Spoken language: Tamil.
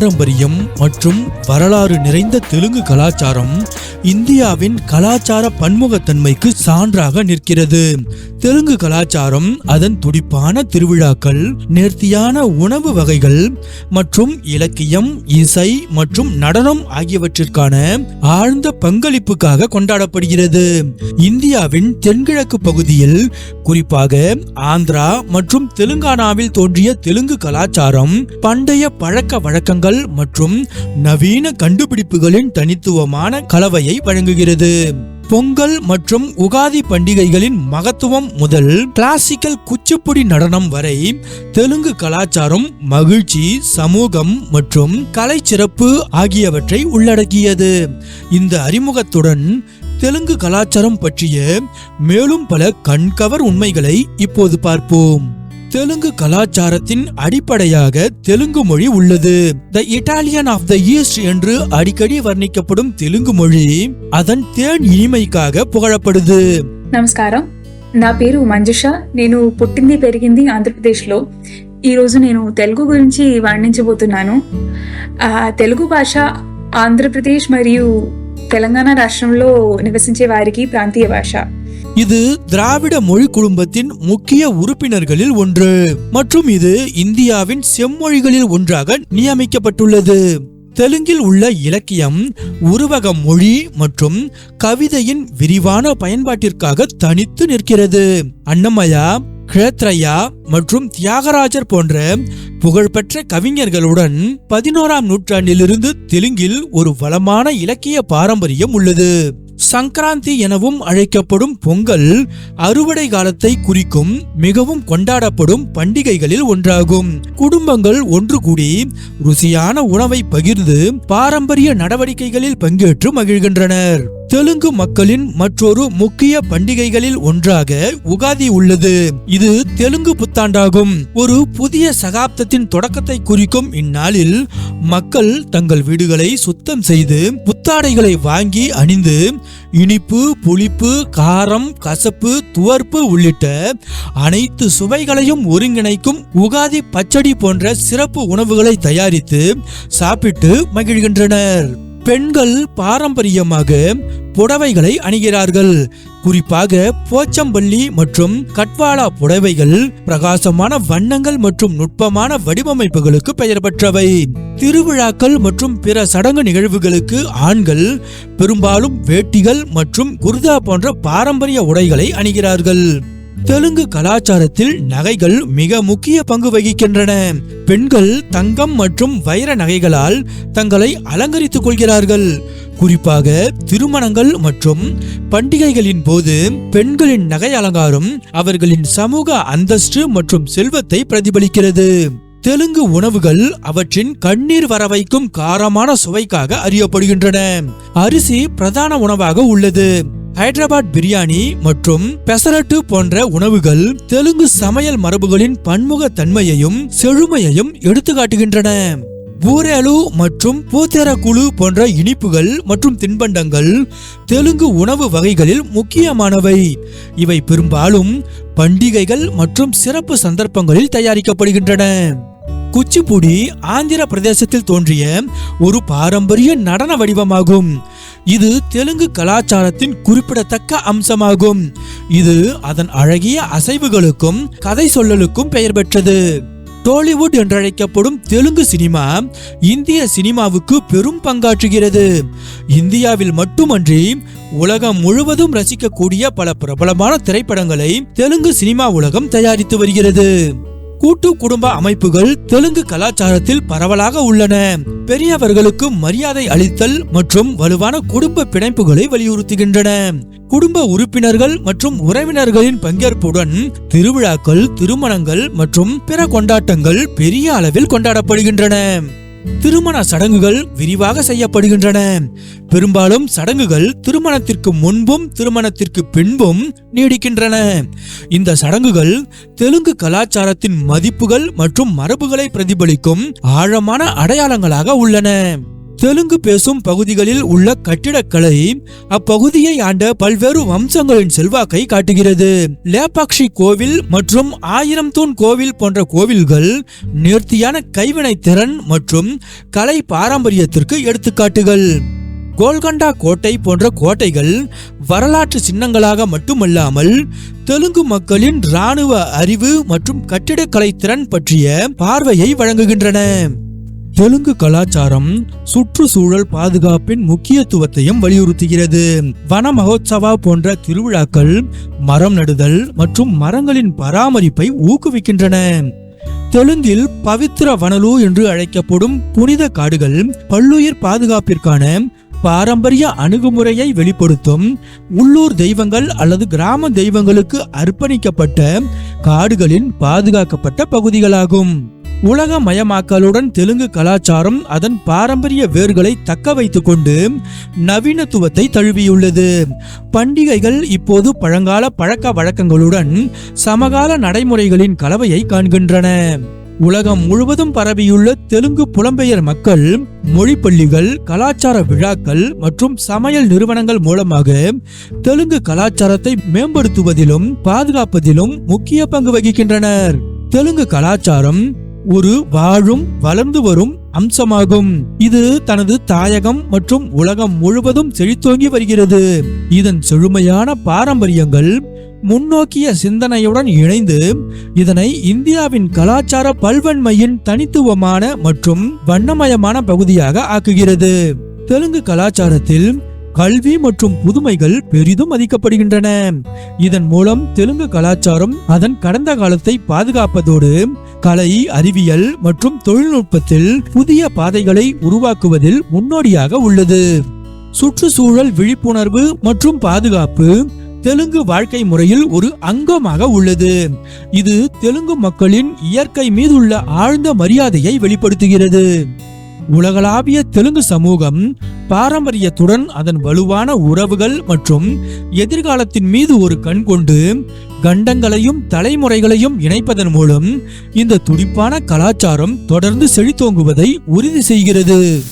பாரம்பரியம் மற்றும் வரலாறு நிறைந்த தெலுங்கு கலாச்சாரம் இந்தியாவின் கலாச்சார பன்முகத்தன்மைக்கு சான்றாக நிற்கிறது. தெலுங்கு கலாச்சாரம் அதன் துடிப்பான திருவிழாக்கள் நேர்த்தியான உணவு வகைகள் மற்றும் இலக்கியம் இசை மற்றும் நடனம் ஆகியவற்றிற்கான ஆழ்ந்த பங்களிப்புக்காக கொண்டாடப்படுகிறது. இந்தியாவின் தென்கிழக்கு பகுதியில் குறிப்பாக ஆந்திரா மற்றும் தெலுங்கானாவில் தோன்றிய தெலுங்கு கலாச்சாரம் பண்டைய பழக்க வழக்கங்கள் மற்றும் நவீன கண்டுபிடிப்புகளின் தனித்துவமான கலவையை வழங்குகிறது. பொங்கல் மற்றும் உகாதி பண்டிகைகளின் மகத்துவம் முதல் கிளாசிக்கல் குச்சிப்புடி நடனம் வரை தெலுங்கு கலாச்சாரம் மகிழ்ச்சி சமூகம் மற்றும் கலை சிறப்பு ஆகியவற்றை உள்ளடக்கியது. இந்த அறிமுகத்துடன் தெலுங்கு கலாச்சாரம் பற்றிய மேலும் பல கண்கவர் உண்மைகளை இப்போது பார்ப்போம். தெலுங்கு கலாச்சாரத்தின் அடிப்படையாக தெலுங்கு மொழி உள்ளது the Italian of the east என்று அடிக்கடி வர்ணிக்கப்படும் தெலுங்கு மொழி அதன் தேன் இனிமைக்காக புகழப்படுது నమస్కారం నా పేరు మంజుష నేను పుట్టింది పెరిగింది ఆంధ్రప్రదేశ్లో ఈరోజు నేను తెలుగు గురించి వర్ణించబోతున్నాను ఆ, తెలుగు భాష ఆంధ్రప్రదేశ్ మరియు తెలంగాణ రాష్ట్రంలో నివసించే వారికి ప్రాంతీయ భాష இது திராவிட மொழி குடும்பத்தின் முக்கிய உறுப்பினர்களில் ஒன்று. மற்றும் இது இந்தியாவின் செம்மொழிகளில் ஒன்றாக நியமிக்கப்பட்டுள்ளது. தெலுங்கில் உள்ள இலக்கியம் உருவக மொழி மற்றும் கவிதையின் விரிவான பயன்பாட்டிற்காக தனித்து நிற்கிறது. அன்னமயா கிழத்ரையா மற்றும் தியாகராஜர் போன்ற புகழ்பெற்ற கவிஞர்களுடன் பதினோராம் நூற்றாண்டிலிருந்து தெலுங்கில் ஒரு வளமான இலக்கிய பாரம்பரியம் உள்ளது. சங்கராந்தி எனவும் அழைக்கப்படும் பொங்கல் அறுவடை காலத்தை குறிக்கும் மிகவும் கொண்டாடப்படும் பண்டிகைகளில் ஒன்றாகும். குடும்பங்கள் ஒன்று கூடி ருசியான உணவை பகிர்ந்து பாரம்பரிய நடவடிக்கைகளில் பங்கேற்று மகிழ்கின்றனர். தெலுங்கு மக்களின் மற்றொரு முக்கிய பண்டிகைகளில் ஒன்றாக உகாதி உள்ளது. இது தெலுங்கு புத்தாண்டாகும். ஒரு புதிய சகாப்தத்தின் தொடக்கத்தை குறிக்கும் இந்நாளில் மக்கள் தங்கள் வீடுகளை சுத்தம் செய்து புத்தாடைகளை வாங்கி அணிந்து இனிப்பு புளிப்பு காரம் கசப்பு துவர்ப்பு உள்ளிட்ட அனைத்து சுவைகளையும் ஒருங்கிணைக்கும் உகாதி பச்சடி போன்ற சிறப்பு உணவுகளை தயாரித்து சாப்பிட்டு மகிழ்கின்றனர். பெண்கள் பாரம்பரியமாக புடவைகளை அணிகிறார்கள். குறிப்பாக போச்சம்பள்ளி மற்றும் கட்வாலா புடவைகள் பிரகாசமான வண்ணங்கள் மற்றும் நுட்பமான வடிவமைப்புகளுக்கு பெயர் பெற்றவை. திருவிழாக்கள் மற்றும் பிற சடங்கு நிகழ்வுகளுக்கு ஆண்கள் பெரும்பாலும் வேட்டிகள் மற்றும் குர்தா போன்ற பாரம்பரிய உடைகளை அணிகிறார்கள். தெலுங்கு கலாச்சாரத்தில் நகைகள் மிக முக்கிய பங்கு வகிக்கின்றன. பெண்கள் தங்கம் மற்றும் வைர நகைகளால் தங்களை அலங்கரித்துக் கொள்கிறார்கள். குறிப்பாக திருமணங்கள் மற்றும் பண்டிகைகளின் போது பெண்களின் நகை அலங்காரம் அவர்களின் சமூக அந்தஸ்து மற்றும் செல்வத்தை பிரதிபலிக்கிறது. தெலுங்கு உணவுகள் அவற்றின் கண்ணீர் வர வைக்கும் காரமான சுவைக்காக அறியப்படுகின்றன. அரிசி பிரதான உணவாக உள்ளது. ஹைதராபாத் பிரியாணி மற்றும் பெசரட்டு போன்ற உணவுகள் தெலுங்கு சமையல் மரபுகளின் பன்முக தன்மையையும் செழுமையையும் எடுத்துக்காட்டுகின்றன. பூரேலு மற்றும் பூத்தேரக்குழு போன்ற இனிப்புகள் மற்றும் தின்பண்டங்கள் தெலுங்கு உணவு வகைகளில் முக்கியமானவை. இவை பெரும்பாலும் பண்டிகைகள் மற்றும் சிறப்பு சந்தர்ப்பங்களில் தயாரிக்கப்படுகின்றன. குச்சிப்புடி ஆந்திர பிரதேசத்தில் தோன்றிய ஒரு பாரம்பரிய நடன வடிவமாகும். இது தெலுங்கு கலாச்சாரத்தின் குறிப்பிடத்தக்க அம்சமாகும். இது அதன் அழகிய அசைவுகளுக்கும் கதை சொல்லலுக்கும் பெயர் பெற்றது. டோலிவுட் என்றழைக்கப்படும் தெலுங்கு சினிமா இந்திய சினிமாவுக்கு பெரும் பங்காற்றுகிறது. இந்தியாவில் மட்டுமன்றி உலகம் முழுவதும் ரசிக்கக்கூடிய பல பிரபலமான திரைப்படங்களை தெலுங்கு சினிமா உலகம் தயாரித்து வருகிறது. கூட்டு குடும்ப அமைப்புகள் தெலுங்கு கலாச்சாரத்தில் பரவலாக உள்ளன. பெரியவர்களுக்கு மரியாதை அளித்தல் மற்றும் வலுவான குடும்ப பிணைப்புகளை வலியுறுத்துகின்றன. குடும்ப உறுப்பினர்கள் மற்றும் உறவினர்களின் பங்கேற்புடன் திருவிழாக்கள் திருமணங்கள் மற்றும் பிற கொண்டாட்டங்கள் பெரிய அளவில் கொண்டாடப்படுகின்றன. திருமண சடங்குகள் விரிவாக செய்யப்படுகின்றன. பெரும்பாலும் சடங்குகள் திருமணத்திற்கு முன்பும் திருமணத்திற்கு பின்பும் நீடிக்கின்றன. இந்த சடங்குகள் தெலுங்கு கலாச்சாரத்தின் மதிப்புகள் மற்றும் மரபுகளை பிரதிபலிக்கும் ஆழமான அடையாளங்களாக உள்ளன. தெலுங்கு பேசும் பகுதிகளில் உள்ள கட்டிடக்கலை அப்பகுதியை ஆண்ட பல்வேறு வம்சங்களின் செல்வாக்கை காட்டுகிறது. லேபாக்ஷி கோவில் மற்றும் ஆயிரம் தூண் கோவில் போன்ற கோவில்கள் நேர்த்தியான கைவினை திறன் மற்றும் கலை பாரம்பரியத்திற்கு எடுத்துக்காட்டுகள். கோல்கண்டா கோட்டை போன்ற கோட்டைகள் வரலாற்று சின்னங்களாக மட்டுமல்லாமல் தெலுங்கு மக்களின் இராணுவ அறிவு மற்றும் கட்டிடக்கலை திறன் பற்றிய பார்வையை வழங்குகின்றன. தெலுங்கு கலாச்சாரம் சுற்றுச்சூழல் பாதுகாப்பின் முக்கியத்துவத்தையும் வலியுறுத்துகிறது. வன மகோத்சவா போன்ற திருவிழாக்கள் மரம் நடுதல் மற்றும் மரங்களின் பராமரிப்பை ஊக்குவிக்கின்றன. தெலுங்கில் பவித்ர வனலு என்று அழைக்கப்படும் புனித காடுகள் பல்லுயிர் பாதுகாப்பிற்கான பாரம்பரிய அணுகுமுறையை வெளிப்படுத்தும் உள்ளூர் தெய்வங்கள் அல்லது கிராம தெய்வங்களுக்கு அர்ப்பணிக்கப்பட்ட காடுகளின் பாதுகாக்கப்பட்ட பகுதிகளாகும். உலக மயமாக்கலுடன் தெலுங்கு கலாச்சாரம் அதன் பாரம்பரிய வேர்களை தக்க வைத்து கொண்டு நவீனத்துவத்தை தழுவியுள்ளது. பண்டிகைகள் இப்போது பழங்கால பழக்க வழக்கங்களுடன் சமகால நடைமுறைகளின் கலவையை காண்கின்றன. உலகம் முழுவதும் பரவியுள்ள தெலுங்கு புலம்பெயர் மக்கள் மொழி பள்ளிகள் கலாச்சார விழாக்கள் மற்றும் சமையல் நிறுவனங்கள் மூலமாக தெலுங்கு கலாச்சாரத்தை மேம்படுத்துவதிலும் பாதுகாப்பதிலும் முக்கிய பங்கு வகிக்கின்றனர். தெலுங்கு கலாச்சாரம் ஒரு வாழும் வளர்ந்து வரும் அம்சமாகும். இது தனது தாயகம் மற்றும் உலகம் முழுவதும் செழித்தோங்கி வருகிறது. இதன் செழுமையான பாரம்பரியங்கள் முன்னோக்கிய சிந்தனையுடன் இணைந்து இதனை இந்தியாவின் கலாச்சார பல்வன்மையின் தனித்துவமான மற்றும் வண்ணமயமான பகுதியாக ஆக்குகிறது. தெலுங்கு கலாச்சாரத்தில் கல்வி மற்றும் புதுமைகள் பெரிதும் மதிக்கப்படுகின்றன. இதன் மூலம் தெலுங்கு கலாச்சாரம் அதன் கடந்த காலத்தை பாதுகாப்பதோடு கலை அறிவியல் மற்றும் தொழில்நுட்பத்தில் புதிய பாதைகளை உருவாக்குவதில் முன்னோடியாக உள்ளது. சுற்றுச்சூழல் விழிப்புணர்வு மற்றும் பாதுகாப்பு தெலுங்கு வாழ்க்கை முறையில் ஒரு அங்கமாக உள்ளது. இது தெலுங்கு மக்களின் இயற்கை மீதுள்ள ஆழ்ந்த மரியாதையை வெளிப்படுத்துகிறது. உலகளாவிய தெலுங்கு சமூகம் பாரம்பரியத்துடன் அதன் வலுவான உறவுகள் மற்றும் எதிர்காலத்தின் மீது ஒரு கண் கொண்டு கண்டங்களையும் தலைமுறைகளையும் இணைப்பதன் மூலம் இந்த துடிப்பான கலாச்சாரம் தொடர்ந்து செழித்தோங்குவதை உறுதி செய்கிறது.